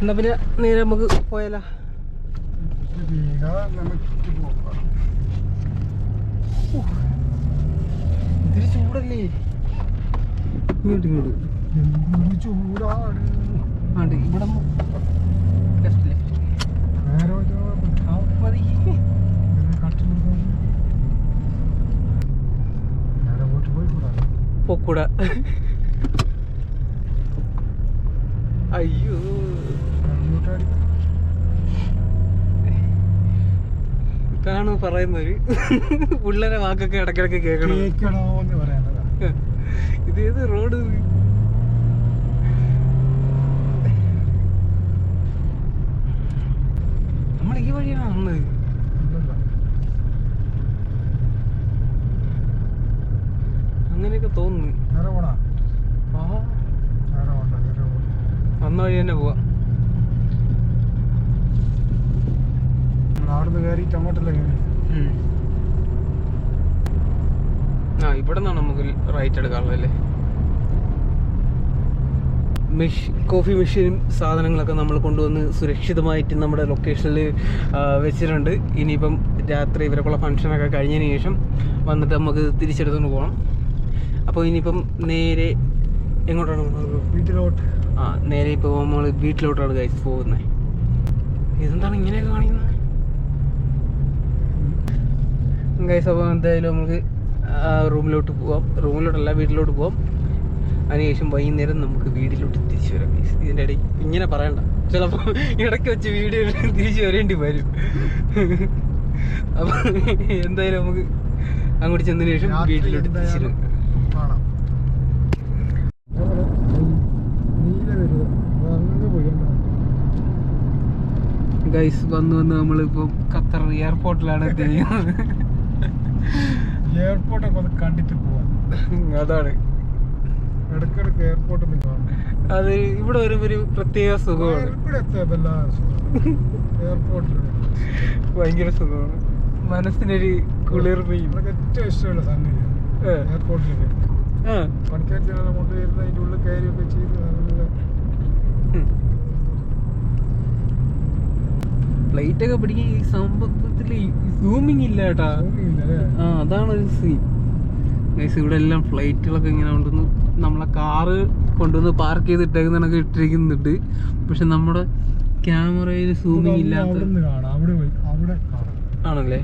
എന്നാ പിന്നെ നേരെ നമുക്ക് പോയാലോ? ഇതിരി ചൂടല്ലേ? ഇങ്ങോട്ട് ഇങ്ങോട്ട്. ചൂടാണ്. ആണ്ട് ഇവിടെ ലെഫ്റ്റ് മതി. പൊക്കൂട. അയ്യോ. അങ്ങോട്ടായിരിക്കും ഇതാണ് പറയുന്നത് പിള്ളേരെ വാക്കൊക്കെ ഇടക്കിടക്ക് കേൾക്കണം എന്ന് പറയുന്നത്. ഇത് ഏത് റോഡ്? നമ്മൾ ഈ വഴിയാണ് വന്നത്. അങ്ങനെയൊക്കെ തോന്നുന്നു. വന്ന വഴി തന്നെ പോവാം നമ്മൾ അവിടുന്ന് കയറിയിട്ട് അങ്ങോട്ടല്ലേ. ആ ഇവിടെ നിന്നാണ് നമുക്ക് റൈറ്റ് എടുക്കാനുള്ളത് മിഷ് മെഷ് കോഫി മെഷീനും സാധനങ്ങളൊക്കെ നമ്മൾ കൊണ്ടുവന്ന് സുരക്ഷിതമായിട്ട് നമ്മുടെ ലൊക്കേഷനിൽ വെച്ചിട്ടുണ്ട്. ഇനിയിപ്പം രാത്രി ഇവരൊക്കെയുള്ള ഫംഗ്ഷനൊക്കെ കഴിഞ്ഞതിന് ശേഷം വന്നിട്ട് നമുക്ക് തിരിച്ചെടുത്തുകൊണ്ട് പോകണം അപ്പോൾ ഇനിയിപ്പം നേരെ എങ്ങോട്ടാണ് പോകുന്നത്? വീട്ടിലോട്ട്. ആ നേരെ ഇപ്പോൾ നമ്മൾ വീട്ടിലോട്ടാണ് കഴിച്ച് പോകുന്നത് ഇതെന്താണ് ഇങ്ങനെയൊക്കെ കാണിക്കുന്നത്? ഗൈസ് അപ്പോൾ എന്തായാലും നമുക്ക് റൂമിലോട്ട് പോവാം. റൂമിലോട്ടല്ല വീട്ടിലോട്ട് പോവാം. അതിനുശേഷം വൈകുന്നേരം നമുക്ക് വീട്ടിലോട്ട് തിരിച്ചു വരാം ഗൈസ് ഇതിന്റെ ഇടയിൽ ഇങ്ങനെ പറയണ്ട. ചിലപ്പോൾ ഇടയ്ക്ക് വെച്ച് വീഡിയോ തിരിച്ചു വരേണ്ടി വരും. അപ്പം എന്തായാലും നമുക്ക് അങ്ങോട്ട് ചെന്നതിന് ശേഷം വീട്ടിലോട്ട് തിരിച്ചു വരാം. ഗൈസ് വന്ന് വന്ന് നമ്മളിപ്പോൾ ഖത്തർ എയർപോർട്ടിലാണ് എത്തിയിരിക്കുന്നത് എയർപോർട്ടൊക്കെ ഒന്ന് കണ്ടിട്ട് പോവാ. അതാണ്. ഇടയ്ക്കിടയ്ക്ക് എയർപോർട്ട് ഒന്ന് കാണണം. അത് ഇവിടെ ഒരു ഒരു പ്രത്യേക സുഖമാണ്. ഇവിടെ എയർപോർട്ടിൽ ഭയങ്കര സുഖമാണ്. മനസ്സിനൊരു കുളിർമയും. ഏറ്റവും ഇഷ്ടമുള്ള സംഗതിയാണ്. എയർപോർട്ടിലേക്ക് പണിക്കാർ ജനറൽ കൊണ്ടുവരുന്ന അതിന്റെ ഉള്ളിൽ കയറിയൊക്കെ ചെയ്ത് നല്ല ഫ്ലൈറ്റ് ഒക്കെ പിടിക്കാൻ ഈ സംഭവത്തിൽ സൂമിങ് ഇല്ല കേട്ടാ ആ അതാണ് ഒരു സീൻ ഗൈസ് ഇവിടെ എല്ലാം ഫ്ലൈറ്റുകളൊക്കെ ഇങ്ങനെ കൊണ്ടുവന്ന് നമ്മളെ കാറ് കൊണ്ടുവന്ന് പാർക്ക് ചെയ്തിട്ടേക്കുന്നതൊക്കെ ഇട്ടിരിക്കുന്നുണ്ട്. പക്ഷെ നമ്മുടെ ക്യാമറയിൽ സൂമിങ് ഇല്ലാത്ത ആണല്ലേ?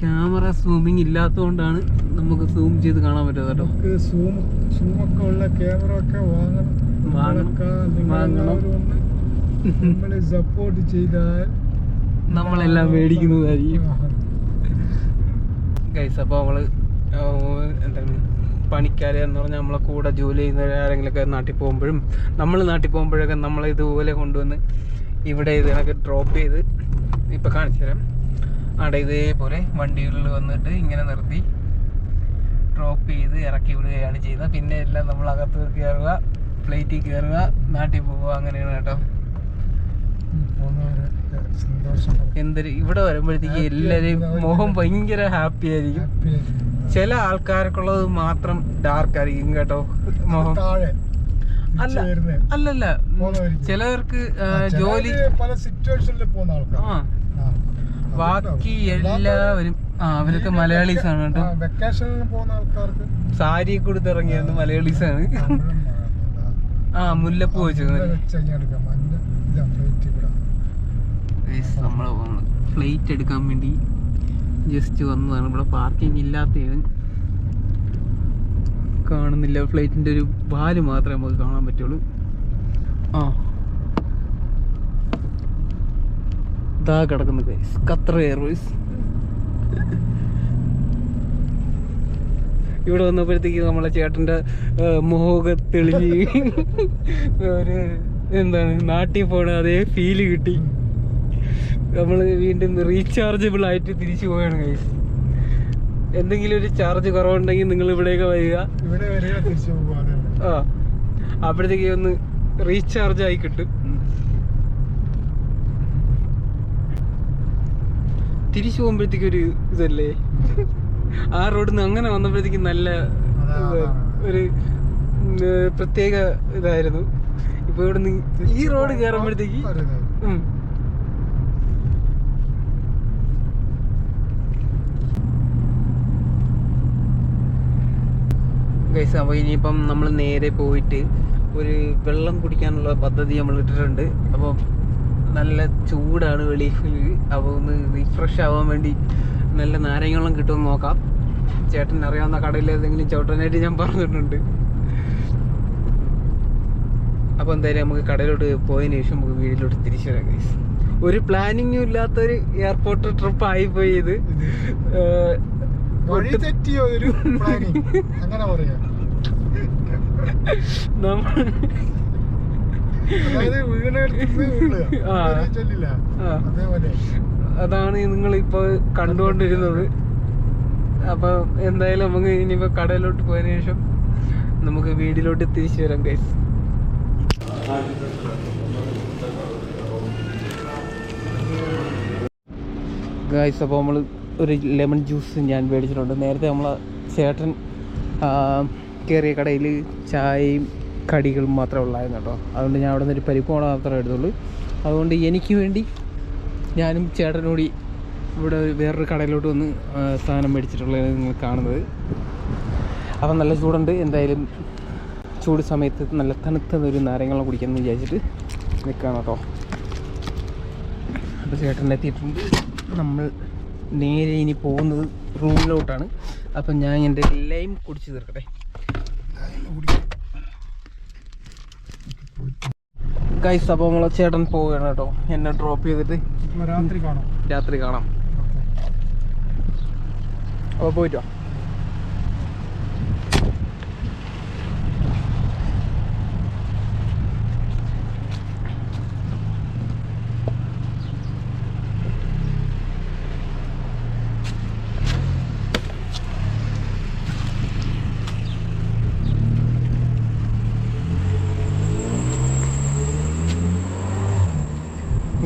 ക്യാമറ സൂമിങ് ഇല്ലാത്തതുകൊണ്ടാണ് നമുക്ക് സൂം ചെയ്ത് കാണാൻ പറ്റാത്ത കേട്ടോ. സൂം ഉള്ള ക്യാമറ ഒക്കെ വാങ്ങണം. വാങ്ങണം. നമ്മളൊക്കെ നമ്മളെ സപ്പോർട്ട് ചെയ്താൽ നമ്മളെല്ലാം മേടിക്കുന്നതായിരിക്കും. ഗൈസ് അപ്പോൾ നമ്മൾ എന്താണ് പണിക്കാർ എന്ന് പറഞ്ഞാൽ നമ്മളെ കൂടെ ജോലി ചെയ്യുന്ന ആരെങ്കിലുമൊക്കെ നാട്ടിൽ പോകുമ്പോഴും നമ്മൾ നാട്ടിൽ പോകുമ്പോഴൊക്കെ നമ്മളെ ഇതുപോലെ കൊണ്ടുവന്ന് ഇവിടെ ഇതിനൊക്കെ ഡ്രോപ്പ് ചെയ്ത് ഇപ്പം കാണിച്ചു തരാം. അവിടെ ഇതേപോലെ വണ്ടികളിൽ വന്നിട്ട് ഇങ്ങനെ നിർത്തി ഡ്രോപ്പ് ചെയ്ത് ഇറക്കി വിടുകയാണ് ചെയ്യുന്നത്. പിന്നെ എല്ലാം നമ്മൾ അകത്ത് കയറുക ഫ്ലൈറ്റിൽ കയറുക നാട്ടിൽ പോവുക അങ്ങനെയാണ് കേട്ടോ. എന്തൊരു ഇവിടെ വരുമ്പോഴത്തേക്ക് എല്ലാവരെയും. മുഖം ഭയങ്കര ഹാപ്പി ആയിരിക്കും. ചില ആൾക്കാർക്കുള്ളത് മാത്രം ഡാർക്ക് ആയിരിക്കും കേട്ടോ മുഖം. അല്ല. അല്ലല്ല ചിലവർക്ക് ജോലി പല സിറ്റുവേഷനിൽ പോകുന്ന ആൾക്കാർ ബാക്കി എല്ലാവരും ആ അവരൊക്കെ മലയാളീസ് ആണ് കേട്ടോ. വെക്കേഷനിൽ പോകുന്ന ആൾക്കാർക്ക് സാരി കൊടുത്തിറങ്ങിയത് മലയാളീസ് ആണ് ആ മുല്ലപ്പൂ വെച്ചു വെച്ച് കഴിഞ്ഞാൽ എടുക്കാം മഞ്ഞ ഇതാ ഫ്ലൈറ്റ് ഇവിടെ നമ്മൾ ഫ്ലൈറ്റ് എടുക്കാൻ വേണ്ടി ജസ്റ്റ് വന്നതാണ്. ഇവിടെ പാർക്കിംഗ് ഇല്ലാത്തതാണ് കാണുന്നില്ല. ഫ്ലൈറ്റിന്റെ ഒരു ബാൽ മാത്രമേ നമുക്ക് കാണാൻ പറ്റുള്ളൂ. ആ. ഇതാ കിടക്കുന്ന ഗൈസ് ഖത്തർ എയർവേസ് ഇവിടെ വന്നപ്പോഴത്തേക്ക് നമ്മളെ ചേട്ടന്റെ മുഖമൊക്കെ തെളിഞ്ഞ് ഒരു എന്താണ് നാട്ടിൽ പോണ അതേ ഫീൽ കിട്ടി. നമ്മൾ വീണ്ടും റീചാർജബിൾ ആയിട്ട് തിരിച്ചു പോവുകയാണ് ഗൈസ് എന്തെങ്കിലും ഒരു ചാർജ് കുറവുണ്ടെങ്കിൽ നിങ്ങൾ ഇവിടെയൊക്കെ വരിക. ഇവിടെ ആ. അപ്പോഴത്തേക്ക് ഒന്ന് റീചാർജ് ആയി കിട്ടും. തിരിച്ചു പോകുമ്പോഴത്തേക്ക് ഒരു ഇതല്ലേ? ആ റോഡിൽ നിന്ന് അങ്ങനെ വന്നപ്പോഴത്തേക്ക് നല്ല. ഒരു പ്രത്യേക ഇതായിരുന്നു. ഇപ്പൊ ഇവിടുന്ന് ഈ റോഡ് കയറുമ്പോഴത്തേക്ക് ഗൈസ് അപ്പോൾ ഇനിയിപ്പം നമ്മൾ നേരെ പോയിട്ട് ഒരു വെള്ളം കുടിക്കാനുള്ള പദ്ധതി നമ്മൾ ഇട്ടിട്ടുണ്ട്. അപ്പോൾ നല്ല ചൂടാണ് വെളിയിൽ അപ്പോൾ ഒന്ന് റീഫ്രഷ് ആവാൻ വേണ്ടി നല്ല നാരങ്ങളും കിട്ടുമെന്ന് നോക്കാം. ചേട്ടൻ അറിയാവുന്ന കടയിൽ ഏതെങ്കിലും ചോട്ടനായിട്ട് ഞാൻ പറഞ്ഞിട്ടുണ്ട്. അപ്പോൾ എന്തായാലും നമുക്ക് കടയിലോട്ട് പോയതിന് ശേഷം നമുക്ക് വീട്ടിലോട്ട് തിരിച്ചു വരാം ഗൈസ് ഒരു പ്ലാനിങ്ങും ഇല്ലാത്തൊരു എയർപോർട്ട് ട്രിപ്പ് ആയി പോയി ഇത്. വഴി തെറ്റിയോ ഒരു. അങ്ങനെ പറയാം. അതായത് വീണെടുത്ത് ചൊല്ലില്ല. അതേപോലെ. അതാണ് നിങ്ങൾ ഇപ്പൊ കണ്ടുകൊണ്ടിരുന്നത്. അപ്പൊ എന്തായാലും നമുക്ക് ഇനിയിപ്പോ കടയിലോട്ട് പോയതിനു ശേഷം നമുക്ക് വീടിലോട്ട് തിരിച്ചു വരാം ഗൈസ് ഗൈസ് അപ്പോൾ നമ്മൾ ഒരു ലെമൺ ജ്യൂസ് ഞാൻ മേടിച്ചിട്ടുണ്ട്. നേരത്തെ നമ്മൾ ചേട്ടൻ കയറിയ കടയിൽ ചായയും കടികളും മാത്രമേ ഉള്ളായിരുന്നു കേട്ടോ. അതുകൊണ്ട് ഞാൻ അവിടെ നിന്ന് ഒരു പരിപ്പ് വട മാത്രമേ എടുത്തുള്ളൂ. അതുകൊണ്ട് എനിക്ക് വേണ്ടി ഞാനും ചേട്ടനോടി ഇവിടെ വേറൊരു കടയിലോട്ട് വന്ന് സാധനം മേടിച്ചിട്ടുള്ളത് നിങ്ങൾ കാണുന്നത്. അപ്പം നല്ല ചൂടുണ്ട്. എന്തായാലും ചൂട് സമയത്ത് നല്ല തണുത്ത ഒരു നാരങ്ങളും കുടിക്കാമെന്ന് വിചാരിച്ചിട്ട് നിൽക്കുകയാണ് കേട്ടോ. അപ്പോൾ ചേട്ടൻ എത്തിയിട്ടുണ്ട്. നമ്മൾ നേരെ ഇനി പോകുന്നത് റൂമിലോട്ടാണ്. അപ്പം ഞാൻ എന്റെ ലൈം കുടിച്ച് തീർക്കട്ടെ. ഗൈസ് അപ്പോൾ നമ്മളെ ചേട്ടൻ പോവുകയാണ് കേട്ടോ. എന്നെ ഡ്രോപ്പ് ചെയ്തിട്ട്. രാത്രി കാണാം. രാത്രി കാണാം. അപ്പോൾ പോയിട്ട് വാ.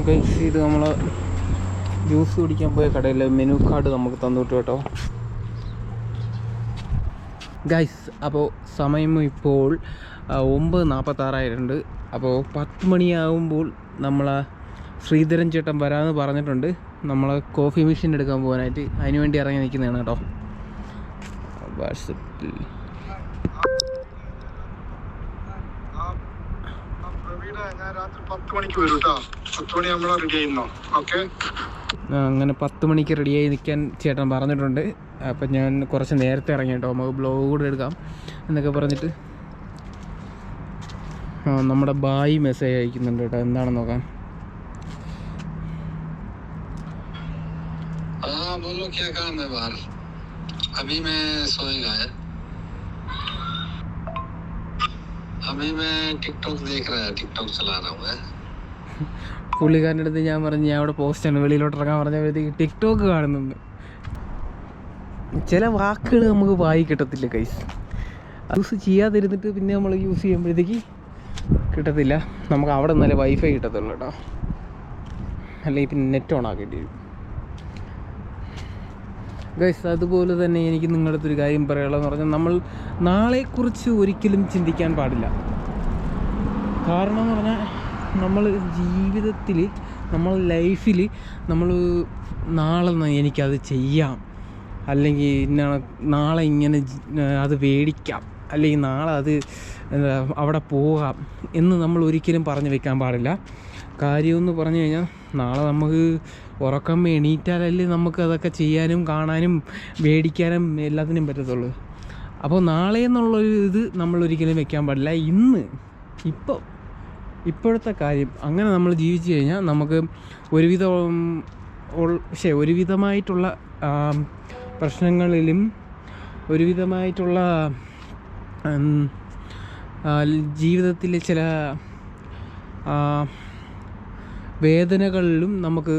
ഗൈസ് ഇത് നമ്മൾ ജ്യൂസ് കുടിക്കാൻ പോയ കടയിൽ മെനു കാർഡ് നമുക്ക് തന്നിട്ട് കേട്ടോ. ഗൈസ് അപ്പോൾ സമയം ഇപ്പോൾ ഒമ്പത് നാൽപ്പത്താറായിട്ടുണ്ട് അപ്പോൾ പത്ത് മണിയാകുമ്പോൾ നമ്മൾ ശ്രീധരൻ ചേട്ടൻ വരാമെന്ന് പറഞ്ഞിട്ടുണ്ട്. നമ്മൾ കോഫി മെഷീൻ എടുക്കാൻ പോകാനായിട്ട് അതിനുവേണ്ടി ഇറങ്ങി നിൽക്കുന്നതാണ് കേട്ടോ. വാട്സപ്പിൽ ഞാൻ രാത്രി പത്ത് മണിക്ക് വരും കേട്ടോ പത്ത് മണി നമ്മളെ റെഡി ചെയ്യുന്നോ ഓക്കെ ആ, അങ്ങനെ പത്ത് മണിക്ക് റെഡിയായി നിൽക്കാൻ ചേട്ടൻ പറഞ്ഞിട്ടുണ്ട് അപ്പം ഞാൻ കുറച്ച് നേരത്തെ ഇറങ്ങി കേട്ടോ നമുക്ക് ബ്ലോഗ് കൂടെ എടുക്കാം എന്നൊക്കെ പറഞ്ഞിട്ട് ആ, നമ്മുടെ ബായി മെസ്സേജ് അയക്കുന്നുണ്ട് കേട്ടോ എന്താണെന്ന് നോക്കാം हाँ बोलो क्या काम है बाहर अभी मैं सोएगा है अभी मैं टिकटॉक देख रहा है टिकटॉक चला रहा हूँ है പുള്ളിക്കാരൻ്റെ അടുത്ത് ഞാൻ പറഞ്ഞു ഞാൻ അവിടെ പോസ്റ്റാണ് വെളിയിലോട്ട് ഇറങ്ങാൻ പറഞ്ഞപ്പോഴത്തേക്ക് ടിക്ടോക്ക് കാണുന്നുണ്ട് ചില വാക്കുകൾ നമുക്ക് വായി കിട്ടത്തില്ല കൈസ് യൂസ് ചെയ്യാതിരുന്നിട്ട് പിന്നെ നമ്മൾ യൂസ് ചെയ്യുമ്പോഴത്തേക്ക് കിട്ടത്തില്ല നമുക്ക് അവിടെ നല്ല വൈഫൈ കിട്ടത്തുള്ളൂ കേട്ടോ അല്ലെങ്കിൽ പിന്നെ നെറ്റ് ഓൺ ആക്കേണ്ടി വരും ഗൈസ് അതുപോലെ തന്നെ എനിക്ക് നിങ്ങളുടെ അടുത്തൊരു കാര്യം പറയാനുള്ളതെന്ന് പറഞ്ഞാൽ നമ്മൾ നാളെക്കുറിച്ച് ഒരിക്കലും ചിന്തിക്കാൻ പാടില്ല. കാരണം എന്ന് പറഞ്ഞാൽ നമ്മൾ ജീവിതത്തിൽ നമ്മൾ ലൈഫിൽ നമ്മൾ നാളെ എനിക്കത് ചെയ്യാം. അല്ലെങ്കിൽ ഇന്ന നാളെ ഇങ്ങനെ അത് വേടിക്കാം. അല്ലെങ്കിൽ നാളെ അത് അവിടെ പോകാം എന്ന് നമ്മൾ ഒരിക്കലും പറഞ്ഞു വെക്കാൻ പാടില്ല. കാര്യമെന്ന് പറഞ്ഞു കഴിഞ്ഞാൽ നാളെ നമുക്ക് ഉറക്കം എണീറ്റാലല്ലേ നമുക്ക് അതൊക്കെ ചെയ്യാനും കാണാനും മേടിക്കാനും എല്ലാത്തിനും പറ്റത്തുള്ളൂ. അപ്പോൾ നാളെ എന്നുള്ളൊരു ഇത് നമ്മൾ ഒരിക്കലും വെക്കാൻ പാടില്ല. ഇന്ന് ഇപ്പോൾ ഇപ്പോഴത്തെ കാര്യം. അങ്ങനെ നമ്മൾ ജീവിച്ചു കഴിഞ്ഞാൽ നമുക്ക് ഒരുവിധം പക്ഷേ ഒരുവിധമായിട്ടുള്ള പ്രശ്നങ്ങളിലും ഒരുവിധമായിട്ടുള്ള ജീവിതത്തിലെ ചില വേദനകളിലും നമുക്ക്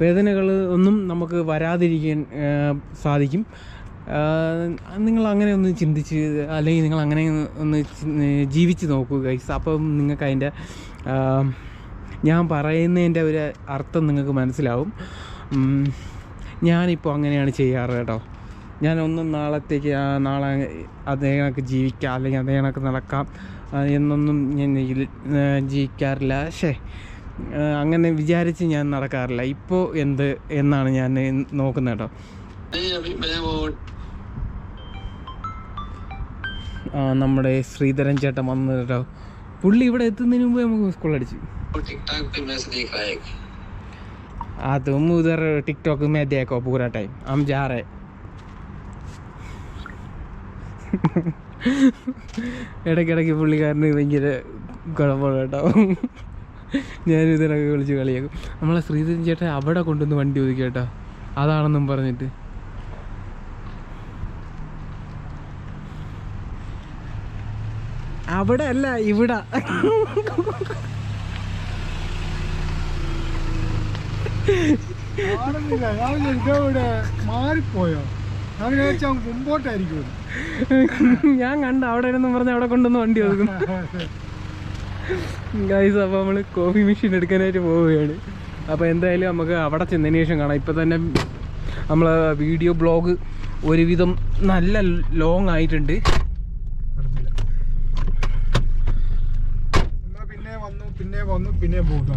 വേദനകൾ ഒന്നും നമുക്ക് വരാതിരിക്കാൻ സാധിക്കും. നിങ്ങൾ അങ്ങനെ ഒന്ന് ചിന്തിച്ച് അല്ലെങ്കിൽ നിങ്ങൾ അങ്ങനെ ഒന്ന് ജീവിച്ച് നോക്കൂ അപ്പം നിങ്ങൾക്ക് അതിന്റെ ഞാൻ പറയുന്നതിന്റെ ഒരു അർത്ഥം നിങ്ങൾക്ക് മനസ്സിലാവും. ഞാനിപ്പോൾ അങ്ങനെയാണ് ചെയ്യാറ് കേട്ടോ. ഞാനൊന്നും നാളത്തേക്ക് ആ, നാളെ അതേ കണക്ക് ജീവിക്കാം അല്ലെങ്കിൽ അതേ കണക്ക് നടക്കാം എന്നൊന്നും ഞാൻ ജീവിക്കാറില്ല. പക്ഷേ അങ്ങനെ വിചാരിച്ച് ഞാൻ നടക്കാറില്ല ഇപ്പോൾ എന്ത് എന്നാണ് ഞാൻ നോക്കുന്നത് കേട്ടോ नहीं अभी मैं वो ആ, നമ്മുടെ ശ്രീധരൻ ചേട്ടൻ വന്നു കേട്ടോ പുള്ളി ഇവിടെ എത്തുന്നതിന് മുമ്പ് നമുക്ക് മിസ് കോൾ അടിച്ചു टिक टाक पे मैच देख रहा है एक। हाँ तुम उधर टिकटॉक में देखो पूरा टाइम हम जा रहे ഇടയ്ക്കിടയ്ക്ക് പുള്ളിക്കാരന് ഭയങ്കര കുഴപ്പമാണ് കേട്ടോ ഞാൻ ഇതിനൊക്കെ വിളിച്ച് കളിയാക്കും. നമ്മളെ ശ്രീധരൻ ചേട്ടൻ അവിടെ കൊണ്ടുവന്ന് വണ്ടി ഒതുക്കി കേട്ടോ. അതാണെന്നും പറഞ്ഞിട്ട്. അവിടെ അല്ല ഇവിടെ. മാറിപ്പോയോ? മുമ്പോട്ടായിരിക്കും ഞാൻ കണ്ട അവിടെ ഇരുന്നും പറഞ്ഞ അവിടെ കൊണ്ടുവന്ന് വണ്ടി ഒതുക്കും. ഗൈസ് അപ്പോൾ നമ്മൾ കോഫി മെഷീൻ എടുക്കാനായിട്ട് പോവുകയാണ്. അപ്പോൾ എന്തായാലും നമുക്ക് അവിടെ ചെന്നതിന് ശേഷം കാണാം. ഇപ്പോൾ തന്നെ നമ്മൾ വീഡിയോ ബ്ലോഗ് ഒരുവിധം നല്ല ലോങ് ആയിട്ടുണ്ട്. പിന്നെ വന്നു പിന്നെ വന്നു പിന്നെ പോകുന്നു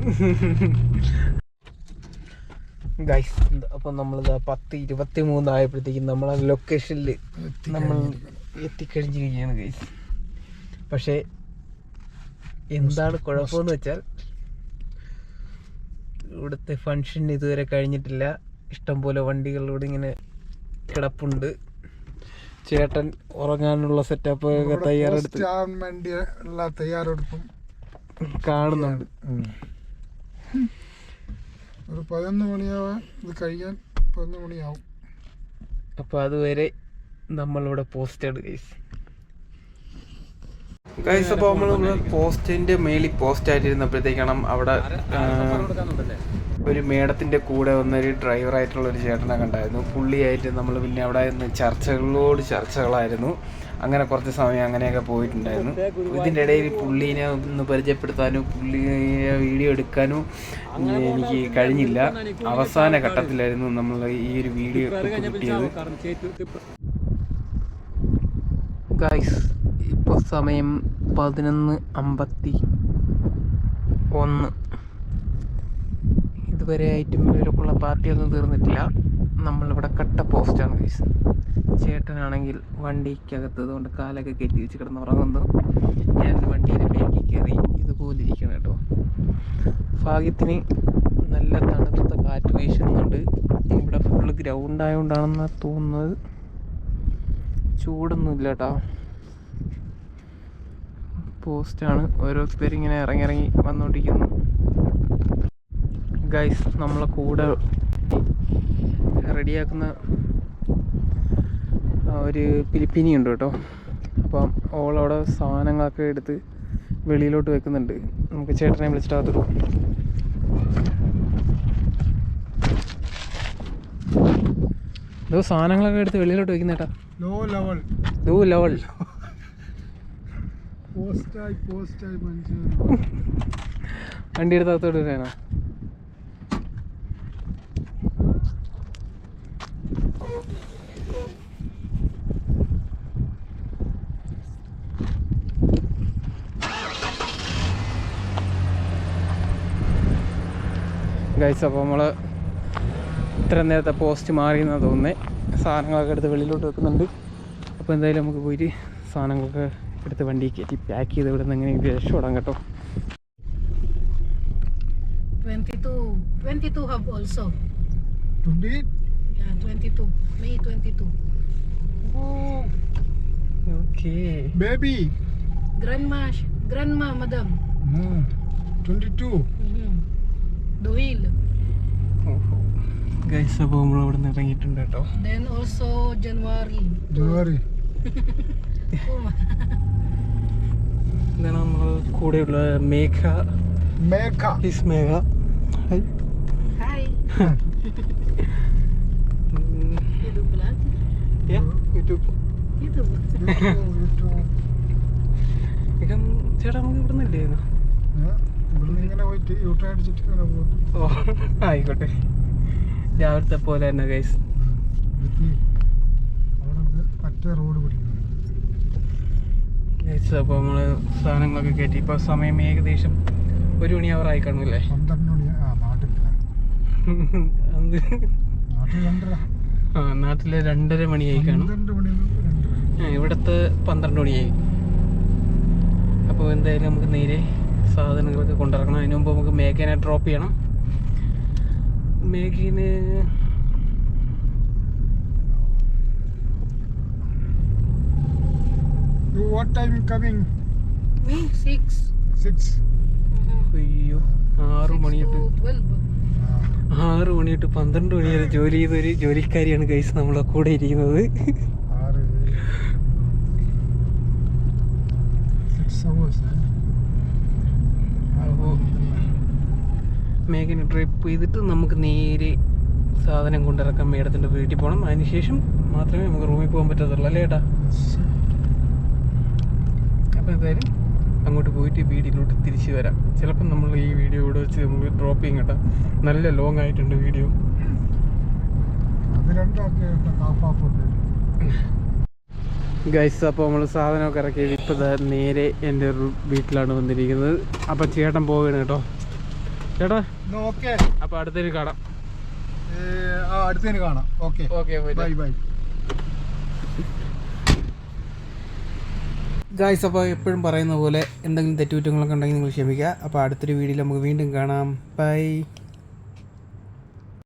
ഗൈസ് അപ്പം നമ്മൾ പത്ത് ഇരുപത്തി മൂന്നായപ്പോഴത്തേക്കും നമ്മളെ ലൊക്കേഷനിൽ നമ്മൾ എത്തിക്കഴിഞ്ഞിരിക്കുകയാണ് ഗൈസ് പക്ഷേ എന്താണ് കുഴപ്പമെന്ന് വെച്ചാൽ ഇവിടുത്തെ ഫങ്ഷൻ ഇതുവരെ കഴിഞ്ഞിട്ടില്ല. ഇഷ്ടംപോലെ വണ്ടികളിലൂടെ ഇങ്ങനെ കിടപ്പുണ്ട്. ചേട്ടൻ ഉറങ്ങാനുള്ള സെറ്റപ്പ് ഒക്കെ തയ്യാറെടുത്ത് പോസ്റ്റ് ആവാൻ വേണ്ടി ഉള്ള തയ്യാറെടുപ്പും കാണുന്നുണ്ട്. ഒരു പതിനൊന്ന് മണിയാവാൻ ഇത് കഴിയാൻ പതിനൊന്ന് മണിയാവും. അപ്പോൾ അതുവരെ നമ്മളിവിടെ പോസ്റ്റഡ് ഗൈസ് ഗൈസ് അപ്പോൾ നമ്മൾ പോസ്റ്റിന്റെ മേളിൽ പോസ്റ്റ് ആയിട്ടിരുന്നപ്പോഴത്തേക്കാണ് അവിടെ ഒരു മേടത്തിന്റെ കൂടെ വന്നൊരു ഡ്രൈവറായിട്ടുള്ള ഒരു ചേട്ടനെ കണ്ടായിരുന്നു. പുള്ളിയായിട്ട് നമ്മൾ പിന്നെ അവിടെ നിന്ന് ചർച്ചകളോട് ചർച്ചകളായിരുന്നു. അങ്ങനെ കുറച്ച് സമയം അങ്ങനെയൊക്കെ പോയിട്ടുണ്ടായിരുന്നു. ഇതിന്റെ ഇടയിൽ പുള്ളീനെ ഒന്ന് പരിചയപ്പെടുത്താനും പുള്ളിയെ വീഡിയോ എടുക്കാനും എനിക്ക് കഴിഞ്ഞില്ല. അവസാന ഘട്ടത്തിലായിരുന്നു നമ്മൾ ഈ ഒരു വീഡിയോ കിട്ടിയത്. ഗൈസ് ഇപ്പോൾ സമയം പതിനൊന്ന് അമ്പത്തി ഒന്ന്. ഇതുവരെ ആയിട്ടും ഇവർക്കുള്ള പാർട്ടിയൊന്നും തീർന്നിട്ടില്ല. നമ്മളിവിടെ കട്ട പോസ്റ്റാണ് ഗൈസ് ചേട്ടനാണെങ്കിൽ വണ്ടിക്കകത്ത് കൊണ്ട് കാലൊക്കെ കയറ്റി വെച്ച് കിടന്ന് ഉറങ്ങുന്നു ഞാൻ വണ്ടിയുടെ ബാക്കിൽ കയറി ഇതുപോലെ ഇരിക്കണം കേട്ടോ. ഭാഗ്യത്തിന് നല്ല തണുത്ത കാറ്റ് വീശുന്നുണ്ട്. ഇവിടെ ഫുള്ള് ഗ്രൗണ്ട് ആയതുകൊണ്ടാണെന്നാണ് തോന്നുന്നത്. ചൂടൊന്നുമില്ല കേട്ടോ. പോസ്റ്റാണ്. ഓരോരുത്തരിങ്ങനെ ഇറങ്ങി ഇറങ്ങി വന്നുകൊണ്ടിരിക്കുന്നു ഗൈസ് നമ്മളെ കൂടെ റെഡിയാക്കുന്ന ഒരു പിലിപ്പിനി ഉണ്ട് കേട്ടോ. അപ്പം ഓളവിടെ സാധനങ്ങളൊക്കെ എടുത്ത് വെളിയിലോട്ട് വെക്കുന്നുണ്ട്. നമുക്ക് ചേട്ടനെ വിളിച്ചിട്ട് അകത്തോട്ട് പോകാം ഇതോ സാധനങ്ങളൊക്കെ എടുത്ത് വെളിയിലോട്ട് വെക്കുന്നേട്ടാ. ലോ ലെവൽ ലോ ലെവൽ വണ്ടി എടുത്തോട്ട് വരാനാ ഗൈസ് അപ്പോൾ നമ്മൾ ഇത്ര നേരത്തെ പോസ്റ്റ് മാറി എന്നാണ് തോന്നുന്നത് സാധനങ്ങളൊക്കെ എടുത്ത് വെളിയിലോട്ട് വെക്കുന്നുണ്ട്. അപ്പോൾ എന്തായാലും നമുക്ക് പോയിട്ട് സാധനങ്ങളൊക്കെ എടുത്ത് വണ്ടി കയറ്റി പാക്ക് ചെയ്ത് ഇവിടെ നിന്ന് എങ്ങനെ രക്ഷപ്പെടാം കേട്ടോ 22 22 have also twenty yeah 22 may 22 okay baby grandma grandma madam twenty two mm-hmm. dohil guys അപ്പോൾ നമ്മൾ ഇവിടെ നിന്ന് ഇറങ്ങിയിട്ടുണ്ട് കേട്ടോ then also january ജനുവരി oh, ma- ഇതാണ് നമ്മൾ കൂടെയുള്ള മേഘ. മേഘ. ഹിസ് മേഘ. ഇകം ചേട്ടാ നമുക്ക് ഇവിടുന്ന് ഓ ആയിക്കോട്ടെ. രാവിലത്തെ പോലെ തന്നെ ഗൈസ് ഒറ്റ റോഡ് പിടിക്കണം അപ്പോൾ നമ്മൾ സാധനങ്ങളൊക്കെ കയറ്റി ഇപ്പോൾ സമയം ഏകദേശം ഒരു മണി അവർ ആയി കാണുമല്ലേ ആ നാട്ടിലെ രണ്ടര മണിയായി കാണും. ഇവിടുത്തെ പന്ത്രണ്ട് മണിയായി. അപ്പോൾ എന്തായാലും നമുക്ക് നേരെ സാധനങ്ങളൊക്കെ കൊണ്ടിറക്കണം അതിന് മുമ്പ് നമുക്ക് മേഘനെ ഡ്രോപ്പ് ചെയ്യണം. മേഘിന് You what time you coming? Me, six. Six. അയ്യോ ആറു മണി തൊട്ട് ആറ് മണി തൊട്ട് പന്ത്രണ്ട് മണി വരെ ജോലി ചെയ്തൊരു ജോലിക്കാരിയാണ് കൈസ് നമ്മളെ കൂടെ ഇരിക്കുന്നത്. മേഘന ട്രിപ്പ് ചെയ്തിട്ട് നമുക്ക് നേരെ സാധനം കൊണ്ടിറക്കാൻ മേഡത്തിന്റെ വീട്ടിൽ പോകണം അതിനുശേഷം മാത്രമേ നമുക്ക് റൂമിൽ പോകാൻ പറ്റത്തുള്ളൂ അല്ലേ ഏട്ടാ? അപ്പോൾ എന്തായാലും അങ്ങോട്ട് പോയിട്ട് വീഡിയോയിലോട്ട് തിരിച്ചു വരാം. ചിലപ്പം നമ്മൾ ഈ വീഡിയോ ഇവിടെ വെച്ച് നമുക്ക് ഡ്രോപ്പ് ചെയ്യും കേട്ടോ. നല്ല ലോങ് ആയിട്ടുണ്ട് വീഡിയോ. ഗൈസ് അപ്പോൾ നമ്മൾ സാധനമൊക്കെ ഇറക്കിയത് ഇപ്പോൾ നേരെ എന്റെ ഒരു വീട്ടിലാണ് വന്നിരിക്കുന്നത്. അപ്പം ചേട്ടൻ പോവുകയാണ് കേട്ടോ. ചേട്ടാ ഓക്കെ. അപ്പോൾ അടുത്തൊരു കാണാം. ആ അടുത്തതിന് കാണാം. Okay. Okay bye bye. Guys അപ്പോൾ എപ്പോഴും പറയുന്ന പോലെ എന്തെങ്കിലും തെറ്റുകുറ്റങ്ങളൊക്കെ ഉണ്ടെങ്കിൽ നിങ്ങൾ ക്ഷമിക്കുക. അപ്പോൾ അടുത്തൊരു വീഡിയോയിൽ നമുക്ക് വീണ്ടും കാണാം. ബൈ